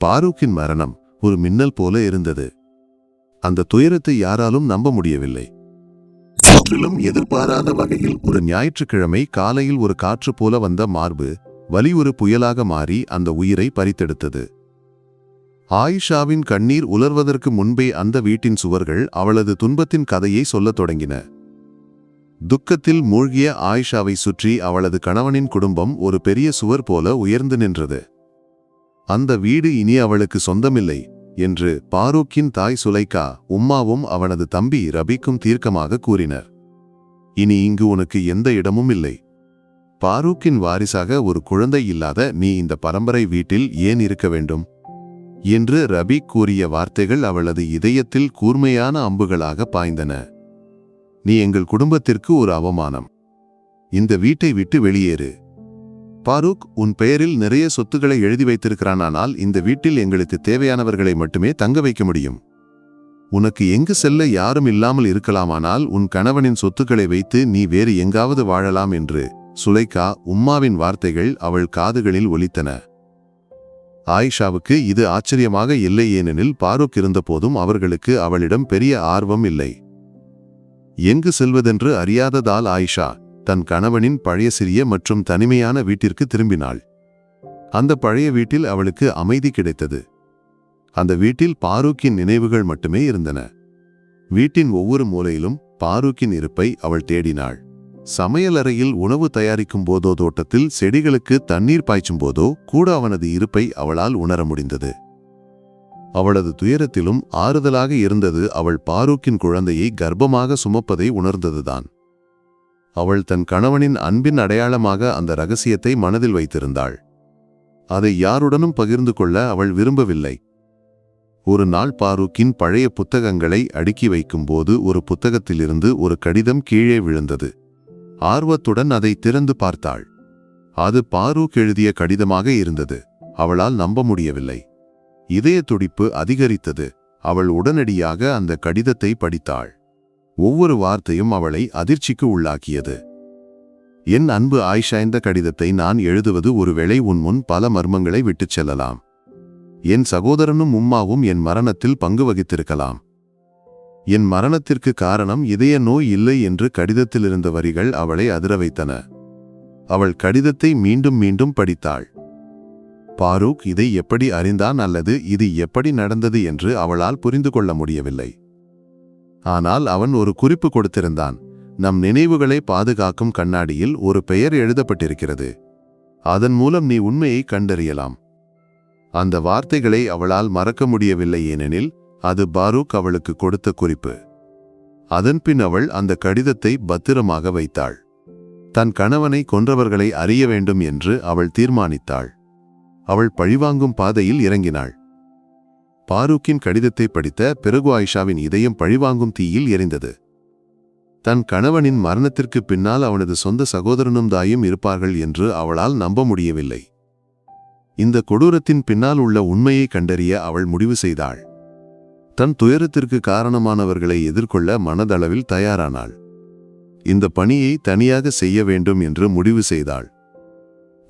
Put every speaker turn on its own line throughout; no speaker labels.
பாரூக்கின் மரணம் ஒரு மின்னல் போல இருந்தது. அந்த துயரத்தை யாராலும் நம்ப முடியவில்லை. முற்றிலும் எதிர்பாராத வகையில் ஒரு ஞாயிற்றுக்கிழமை காலையில் ஒரு காற்று போல வந்த மார்பு வலி ஒரு புயலாக மாறி அந்த உயிரை பறித்தெடுத்தது. ஆயிஷாவின் கண்ணீர் உலர்வதற்கு முன்பே அந்த வீட்டின் சுவர்கள் அவளது துன்பத்தின் கதையை சொல்லத் தொடங்கின. துக்கத்தில் மூழ்கிய ஆயிஷாவை சுற்றி அவளது கணவனின் குடும்பம் ஒரு பெரிய சுவர் போல உயர்ந்து நின்றது. அந்த வீடு இனி அவளுக்கு சொந்தமில்லை என்று பாரூக்கின் தாய் சுலைக்கா உம்மாவும் அவனது தம்பி ரபிக்கும் தீர்க்கமாக கூறினர். இனி இங்கு உனக்கு எந்த இடமும் இல்லை. பாரூக்கின் வாரிசாக ஒரு குழந்தை இல்லாத நீ இந்த பரம்பரை வீட்டில் ஏன் இருக்க வேண்டும்? என்று ரபி கூறிய வார்த்தைகள் அவளது இதயத்தில் கூர்மையான அம்புகளாக பாய்ந்தன. நீ எங்கள் குடும்பத்திற்கு ஒரு அவமானம். இந்த வீட்டை விட்டு வெளியேறு. பாரூக் உன் பெயரில் நிறைய சொத்துக்களை எழுதி வைத்திருக்கிறானால் இந்த வீட்டில் எங்களுக்கு தேவையானவர்களை மட்டுமே தங்க வைக்க முடியும். உனக்கு எங்கு செல்ல யாரும் இல்லாமல் இருக்கலாமானால் உன் கணவனின் சொத்துக்களை வைத்து நீ வேறு எங்காவது வாழலாம் என்று சுலைக்கா உம்மாவின் வார்த்தைகள் அவள் காதுகளில் ஒலித்தன. ஆயிஷாவுக்கு இது ஆச்சரியமாக இல்லை ஏனெனில் பாரூக் இருந்தபோதும் அவர்களுக்கு அவளிடம் பெரிய ஆர்வம் இல்லை. எங்கு செல்வதென்று அறியாததால் ஆயிஷா தன் கணவனின் பழைய சிறிய மற்றும் தனிமையான வீட்டிற்கு திரும்பினாள். அந்த பழைய வீட்டில் அவளுக்கு அமைதி கிடைத்தது. அந்த வீட்டில் பாரூக்கின் நினைவுகள் மட்டுமே இருந்தன. வீட்டின் ஒவ்வொரு மூலையிலும் பாரூக்கின் இருப்பை அவள் தேடினாள். சமையலறையில் உணவு தயாரிக்கும் போதோ தோட்டத்தில் செடிகளுக்கு தண்ணீர் பாய்ச்சும் போதோ கூட அவனது இருப்பை அவளால் உணர முடிந்தது. அவளது துயரத்திலும் ஆறுதலாக இருந்தது அவள் பாரூக்கின் குழந்தையை கர்ப்பமாக சுமப்பதை உணர்ந்ததுதான். அவள் தன் கணவனின் அன்பின் அடையாளமாக அந்த ரகசியத்தை மனதில் வைத்திருந்தாள். அதை யாருடனும் பகிர்ந்து கொள்ள அவள் விரும்பவில்லை. ஒரு நாள் பாரூக்கின் பழைய புத்தகங்களை அடுக்கி வைக்கும்போது ஒரு புத்தகத்திலிருந்து ஒரு கடிதம் கீழே விழுந்தது. ஆர்வத்துடன் அதை திறந்து பார்த்தாள். அது பாரூக் எழுதிய கடிதமாக இருந்தது. அவளால் நம்ப முடியவில்லை. இதய துடிப்பு அதிகரித்தது. அவள் உடனடியாக அந்த கடிதத்தை படித்தாள். ஒவ்வொரு வார்த்தையும் அவளை அதிர்ச்சிக்கு உள்ளாக்கியது. என் அன்பு ஆயிஷா இந்த கடிதத்தை நான் எழுதுவது ஒருவேளை உன் முன் பல மர்மங்களை விட்டுச் செல்லலாம். என் சகோதரனும் உம்மாவும் என் மரணத்தில் பங்கு வகித்திருக்கலாம். என் மரணத்திற்கு காரணம் இதய நோய் இல்லை என்று கடிதத்தில் இருந்த வரிகள் அவளை அதிர வைத்தன. அவள் கடிதத்தை மீண்டும் மீண்டும் படித்தாள். பாரூக் இதை எப்படி அறிந்தான் அல்லது இது எப்படி நடந்தது என்று அவளால் புரிந்து கொள்ள முடியவில்லை. ஆனால் அவன் ஒரு குறிப்பு கொடுத்திருந்தான். நம் நினைவுகளை பாதுகாக்கும் கண்ணாடியில் ஒரு பெயர் எழுதப்பட்டிருக்கிறது. அதன் மூலம் நீ உண்மையை கண்டறியலாம். அந்த வார்த்தைகளை அவளால் மறக்க முடியவில்லை ஏனெனில் அது பாரூக் அவளுக்கு கொடுத்த குறிப்பு. அதன்பின் அவள் அந்த கடிதத்தை பத்திரமாக வைத்தாள். தன் கணவனை கொன்றவர்களை அறிய வேண்டும் என்று அவள் தீர்மானித்தாள். அவள் பழிவாங்கும் பாதையில் இறங்கினாள். பாரூக்கின் கடிதத்தை படித்த பிறகு ஆயிஷாவின் இதயம் பழிவாங்கும் தீயில் எரிந்தது. தன் கணவனின் மரணத்திற்கு பின்னால் அவனது சொந்த சகோதரனும் தாயும் இருப்பார்கள் என்று அவளால் நம்ப முடியவில்லை. இந்த கொடூரத்தின் பின்னால் உள்ள உண்மையை கண்டறிய அவள் முடிவு செய்தாள். தன் துயரத்திற்கு காரணமானவர்களை எதிர்கொள்ள மனதளவில் தயாரானாள். இந்த பணியை தனியாக செய்ய வேண்டும் என்று முடிவு செய்தாள்.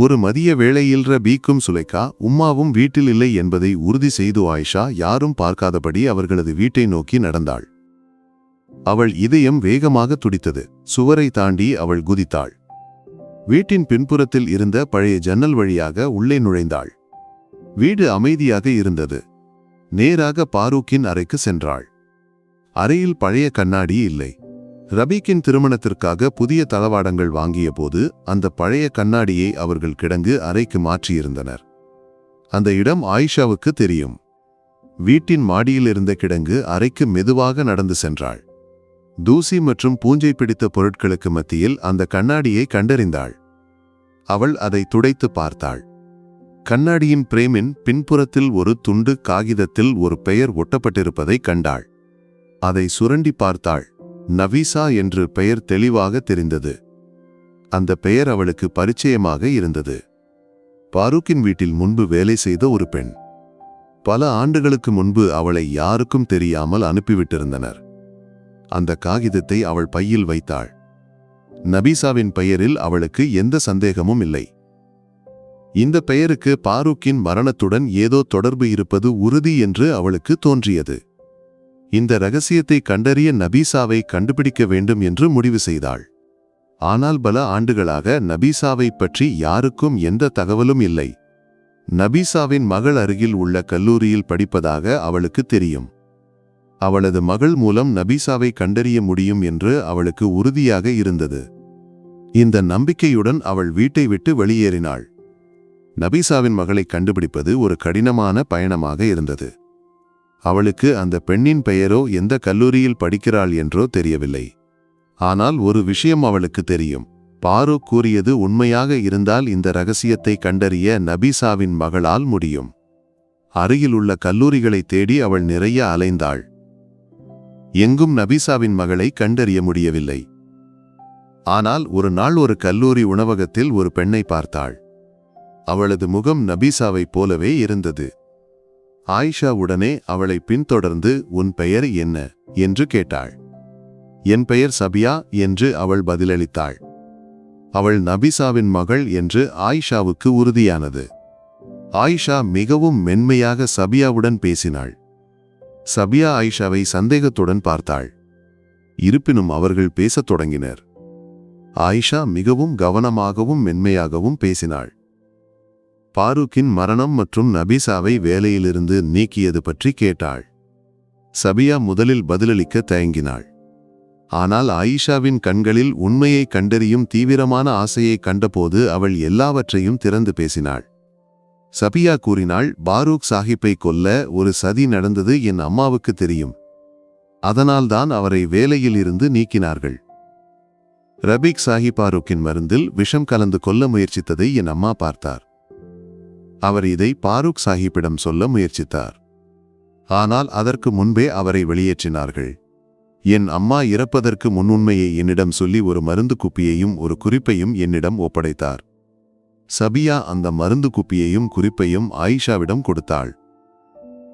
ஒரு மதிய வேளையில் பீக்கும் சுலைக்கா உம்மாவும் வீட்டில் இல்லை என்பதை உறுதி செய்து ஆயிஷா யாரும் பார்க்காதபடி அவர்களது வீட்டை நோக்கி நடந்தாள். அவள் இதயம் வேகமாக துடித்தது. சுவரை தாண்டி அவள் குதித்தாள். வீட்டின் பின்புறத்தில் இருந்த பழைய ஜன்னல் வழியாக உள்ளே நுழைந்தாள். வீடு அமைதியாக இருந்தது. நேராக பாரூக்கின் அறைக்கு சென்றாள். அறையில் பழைய கண்ணாடி இல்லை. ரபீக்கின் திருமணத்திற்காக புதிய தளவாடங்கள் வாங்கிய போது அந்த பழைய கண்ணாடியை அவர்கள் கிடங்கு அறைக்கு மாற்றியிருந்தனர். அந்த இடம் ஆயிஷாவுக்கு தெரியும். வீட்டின் மாடியில் இருந்த கிடங்கு அறைக்கு மெதுவாக நடந்து சென்றாள். தூசி மற்றும் பூஞ்சை பிடித்த பொருட்களுக்கு மத்தியில் அந்த கண்ணாடியை கண்டறிந்தாள். அவள் அதை துடைத்து பார்த்தாள். கண்ணாடியின் பிரேமின் பின்புறத்தில் ஒரு துண்டு காகிதத்தில் ஒரு பெயர் ஒட்டப்பட்டிருப்பதை கண்டாள். அதை சுரண்டி பார்த்தாள். நவீசா என்று பெயர் தெளிவாக தெரிந்தது. அந்த பெயர் அவளுக்கு பரிச்சயமாக இருந்தது. பாரூக்கின் வீட்டில் முன்பு வேலை செய்த ஒரு பெண். பல ஆண்டுகளுக்கு முன்பு அவளை யாருக்கும் தெரியாமல் அனுப்பிவிட்டிருந்தனர். அந்த காகிதத்தை அவள் பையில் வைத்தாள். நபீசாவின் பெயரில் அவளுக்கு எந்த சந்தேகமும் இல்லை. இந்த பெயருக்கு பாரூக்கின் மரணத்துடன் ஏதோ தொடர்பு இருப்பது உறுதி என்று அவளுக்கு தோன்றியது. இந்த ரகசியத்தை கண்டறிய நபீசாவை கண்டுபிடிக்க வேண்டும் என்று முடிவு செய்தாள். ஆனால் பல ஆண்டுகளாக நபீசாவைப் பற்றி யாருக்கும் எந்த தகவலும் இல்லை. நபீசாவின் மகள் அருகில் உள்ள கல்லூரியில் படிப்பதாக அவளுக்கு தெரியும். அவளது மகள் மூலம் நபீசாவை கண்டறிய முடியும் என்று அவளுக்கு உறுதியாக இருந்தது. இந்த நம்பிக்கையுடன் அவள் வீட்டை விட்டு வெளியேறினாள். நபீசாவின் மகளை கண்டுபிடிப்பது ஒரு கடினமான பயணமாக இருந்தது. அவளுக்கு அந்த பெண்ணின் பெயரோ எந்த கல்லூரியில் படிக்கிறாள் என்றோ தெரியவில்லை. ஆனால் ஒரு விஷயம் அவளுக்கு தெரியும். பாரூக் கூறியது உண்மையாக இருந்தால் இந்த ரகசியத்தை கண்டறிய நபீசாவின் மகளால் முடியும். அருகிலுள்ள கல்லூரிகளை தேடி அவள் நிறைய அலைந்தாள். எங்கும் நபீசாவின் மகளை கண்டறிய முடியவில்லை. ஆனால் ஒரு நாள் ஒரு கல்லூரி உணவகத்தில் ஒரு பெண்ணை பார்த்தாள். அவளது முகம் நபீசாவைப் போலவே இருந்தது. ஆயிஷா உடனே அவளை பின்தொடர்ந்து உன் பெயர் என்ன? என்று கேட்டாள். என் பெயர் சபியா என்று அவள் பதிலளித்தாள். அவள் நபிசாவின் மகள் என்று ஆயிஷாவுக்கு உறுதியானது. ஆயிஷா மிகவும் மென்மையாக சபியாவுடன் பேசினாள். சபியா ஆயிஷாவை சந்தேகத்துடன் பார்த்தாள். இருப்பினும் அவர்கள் பேசத் தொடங்கினர். ஆயிஷா மிகவும் கவனமாகவும் மென்மையாகவும் பேசினாள். பாரூக்கின் மரணம் மற்றும் நபீசாவை வேலையிலிருந்து நீக்கியது பற்றி கேட்டாள். சபியா முதலில் பதிலளிக்க தயங்கினாள். ஆனால் ஆயிஷாவின் கண்களில் உண்மையை கண்டறியும் தீவிரமான ஆசையை கண்டபோது அவள் எல்லாவற்றையும் திறந்து பேசினாள். சபியா கூறினாள் பாரூக் சாஹிப்பை கொல்ல ஒரு சதி நடந்தது என் அம்மாவுக்கு தெரியும். அதனால்தான் அவரை வேலையில் இருந்து நீக்கினார்கள். ரபீக் சாஹிப் பாரூக்கின் மருந்தில் விஷம் கலந்து கொல்ல முயற்சித்ததை என் அம்மா பார்த்தார். அவர் இதை பாரூக் சாஹிப்பிடம் சொல்ல முயற்சித்தார். ஆனால் அதற்கு முன்பே அவரை வெளியேற்றினார்கள். என் அம்மா இறப்பதற்கு முன்னுண்மையை என்னிடம் சொல்லி ஒரு மருந்து குப்பியையும் ஒரு குறிப்பையும் என்னிடம் ஒப்படைத்தார். சபியா அந்த மருந்து குப்பியையும் குறிப்பையும் ஆயிஷாவிடம் கொடுத்தாள்.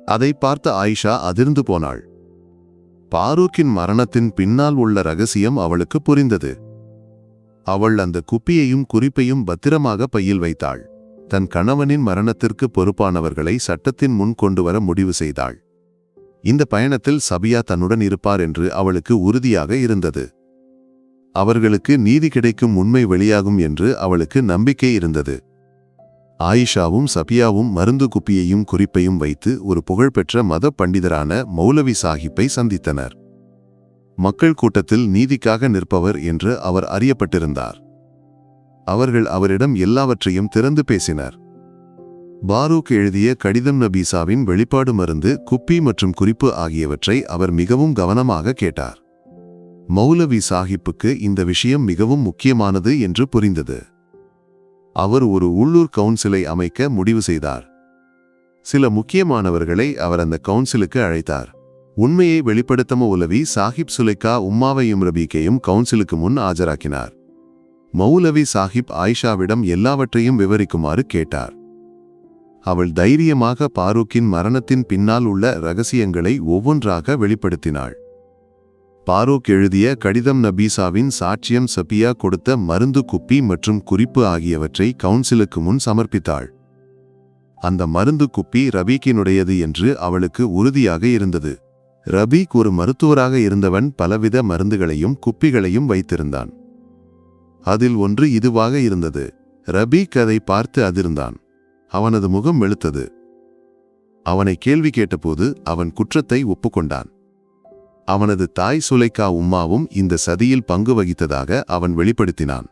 அதை பார்த்த ஆயிஷா அதிர்ந்து போனாள். பாரூக்கின் மரணத்தின் பின்னால் உள்ள ரகசியம் அவளுக்கு புரிந்தது. அவள் அந்த குப்பியையும் குறிப்பையும் பத்திரமாக பையில் வைத்தாள். தன் கணவனின் மரணத்திற்கு பொறுப்பானவர்களை சட்டத்தின் முன் கொண்டு வர முடிவு செய்தாள். இந்த பயணத்தில் சபியா தன்னுடன் இருப்பார் என்று அவளுக்கு உறுதியாக இருந்தது. அவர்களுக்கு நீதி கிடைக்கும் உண்மை வெளியாகும் என்று அவளுக்கு நம்பிக்கை இருந்தது. ஆயிஷாவும் சபியாவும் மருந்து குப்பியையும் குறிப்பையும் வைத்து ஒரு புகழ்பெற்ற மத பண்டிதரான மௌலவி சாஹிப்பை சந்தித்தனர். மக்கள் கூட்டத்தில் நீதிக்காக நிற்பவர் என்று அவர் அறியப்பட்டிருந்தார். அவர்கள் அவரிடம் எல்லாவற்றையும் திறந்து பேசினர். பாரூக் எழுதிய கடிதம் நபீசாவின் வெளிப்பாடு மருந்து குப்பி மற்றும் குறிப்பு ஆகியவற்றை அவர் மிகவும் கவனமாக கேட்டார். மௌலவி சாஹிப்புக்கு இந்த விஷயம் மிகவும் முக்கியமானது என்று புரிந்தது. அவர் ஒரு உள்ளூர் கவுன்சிலை அமைக்க முடிவு செய்தார். சில முக்கியமானவர்களை அவர் அந்த கவுன்சிலுக்கு அழைத்தார். உண்மையை வெளிப்படுத்த மௌலவி சாஹிப் சுலைக்கா உம்மாவையும் ரபீக்கையும் கவுன்சிலுக்கு முன் ஆஜராக்கினார். மௌலவி சாஹிப் ஆயிஷாவிடம் எல்லாவற்றையும் விவரிக்குமாறு கேட்டார். அவள் தைரியமாக பாரூக்கின் மரணத்தின் பின்னால் உள்ள ரகசியங்களை ஒவ்வொன்றாக வெளிப்படுத்தினாள். பாரூக் எழுதிய கடிதம் நபீசாவின் சாட்சியம் சபியா கொடுத்த மருந்து குப்பி மற்றும் குறிப்பு ஆகியவற்றை கவுன்சிலுக்கு முன் சமர்ப்பித்தாள். அந்த மருந்து குப்பி ரபீக்கினுடையது என்று அவளுக்கு உறுதியாக இருந்தது. ரபீக் ஒரு மருத்துவராக இருந்தவன் பலவித மருந்துகளையும் குப்பிகளையும் வைத்திருந்தான். அதில் ஒன்று இதுவாக இருந்தது. ரபீக் அதை பார்த்து அதிர்ந்தான். அவனது முகம் வெளுத்தது. அவனை கேள்வி கேட்டபோது அவன் குற்றத்தை ஒப்புக்கொண்டான். அவனது தாய் சுலைக்கா உம்மாவும் இந்த சதியில் பங்கு வகித்ததாக அவன் வெளிப்படுத்தினான்.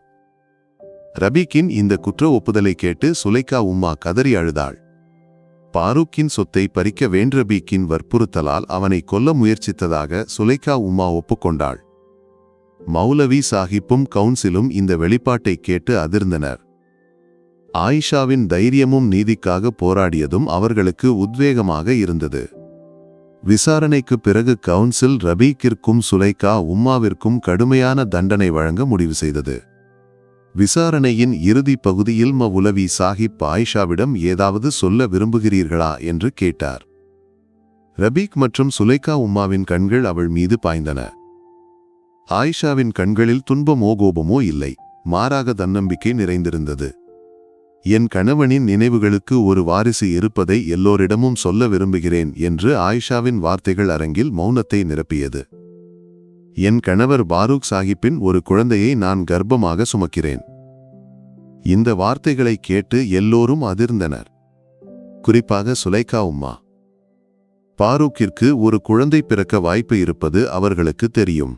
ரபீக்கின் இந்த குற்ற ஒப்புதலை கேட்டு சுலைக்கா உம்மா கதறி அழுதாள். பாரூக்கின் சொத்தை பறிக்க வேண்ட்ரபீக்கின் வற்புறுத்தலால் அவனை கொல்ல முயற்சித்ததாக சுலைக்கா உம்மா ஒப்புக்கொண்டாள். மௌலவி சாஹிப்பும் கவுன்சிலும் இந்த வெளிப்பாட்டை கேட்டு அதிர்ந்தனர். ஆயிஷாவின் தைரியமும் நீதிக்காக போராடியதும் அவர்களுக்கு உத்வேகமாக இருந்தது. விசாரணைக்கு பிறகு கவுன்சில் ரபீக்கிற்கும் சுலைகா உம்மாவிற்கும் கடுமையான தண்டனை வழங்க முடிவு செய்தது. விசாரணையின் இறுதி பகுதியில் மவுலவி சாஹிப் ஆயிஷாவிடம் ஏதாவது சொல்ல விரும்புகிறீர்களா என்று கேட்டார். ரபீக் மற்றும் சுலைகா உம்மாவின் கண்கள் அவள் மீது பாய்ந்தன. ஆயிஷாவின் கண்களில் துன்பமோ கோபமோ இல்லை. மாறாக தன்னம்பிக்கை நிறைந்திருந்தது. என் கணவனின் நினைவுகளுக்கு ஒரு வாரிசு இருப்பதை எல்லோரிடமும் சொல்ல விரும்புகிறேன் என்று ஆயிஷாவின் வார்த்தைகள் அரங்கில் மௌனத்தை நிரப்பியது. என் கணவர் பாரூக் சாஹிப்பின் ஒரு குழந்தையை நான் கர்ப்பமாக சுமக்கிறேன். இந்த வார்த்தைகளை கேட்டு எல்லோரும் அதிர்ந்தனர். குறிப்பாக சுலைகா உம்மா. பாரூக்கிற்கு ஒரு குழந்தை பிறக்க வாய்ப்பு இருப்பது அவர்களுக்கு தெரியும்.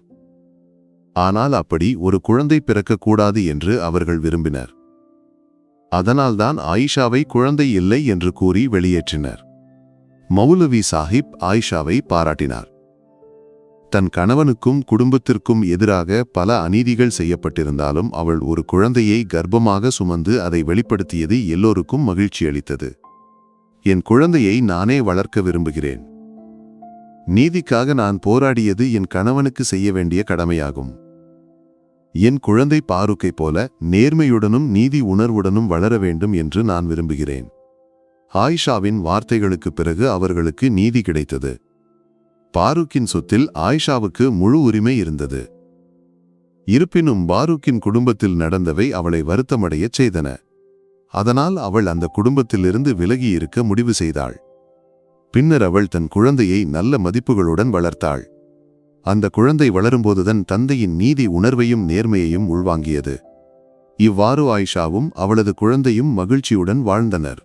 ஆனால் அப்படி ஒரு குழந்தை பிறக்கக்கூடாது என்று அவர்கள் விரும்பினர். அதனால்தான் ஆயிஷாவை குழந்தை இல்லை என்று கூறி வெளியேற்றினர். மௌலவி சாஹிப் ஆயிஷாவை பாராட்டினார். தன் கணவனுக்கும் குடும்பத்திற்கும் எதிராக பல அநீதிகள் செய்யப்பட்டிருந்தாலும் அவள் ஒரு குழந்தையை கர்ப்பமாக சுமந்து அதை வெளிப்படுத்தியது எல்லோருக்கும் மகிழ்ச்சி அளித்தது. என் குழந்தையை நானே வளர்க்க விரும்புகிறேன். நீதிக்காக நான் போராடியது என் கணவனுக்கு செய்ய வேண்டிய கடமையாகும். என் குழந்தை பாருக்கை போல நேர்மையுடனும் நீதி உணர்வுடனும் வளர வேண்டும் என்று நான் விரும்புகிறேன். ஆயிஷாவின் வார்த்தைகளுக்குப் பிறகு அவர்களுக்கு நீதி கிடைத்தது. பாரூக்கின் சொத்தில் ஆயிஷாவுக்கு முழு உரிமை இருந்தது. இருப்பினும் பாரூக்கின் குடும்பத்தில் நடந்தவை அவளை வருத்தமடையச் செய்தன. அதனால் அவள் அந்த குடும்பத்திலிருந்து விலகி இருக்க முடிவு செய்தாள். பின்னர் அவள் தன் குழந்தையை நல்ல மதிப்புகளுடன் வளர்த்தாள். அந்த குழந்தை வளரும்போதுதான் தந்தையின் நீதி உணர்வையும் நேர்மையையும் உள்வாங்கியது. இவ்வாறு ஆயிஷாவும் அவளது குழந்தையும் மகிழ்ச்சியுடன் வாழ்ந்தனர்.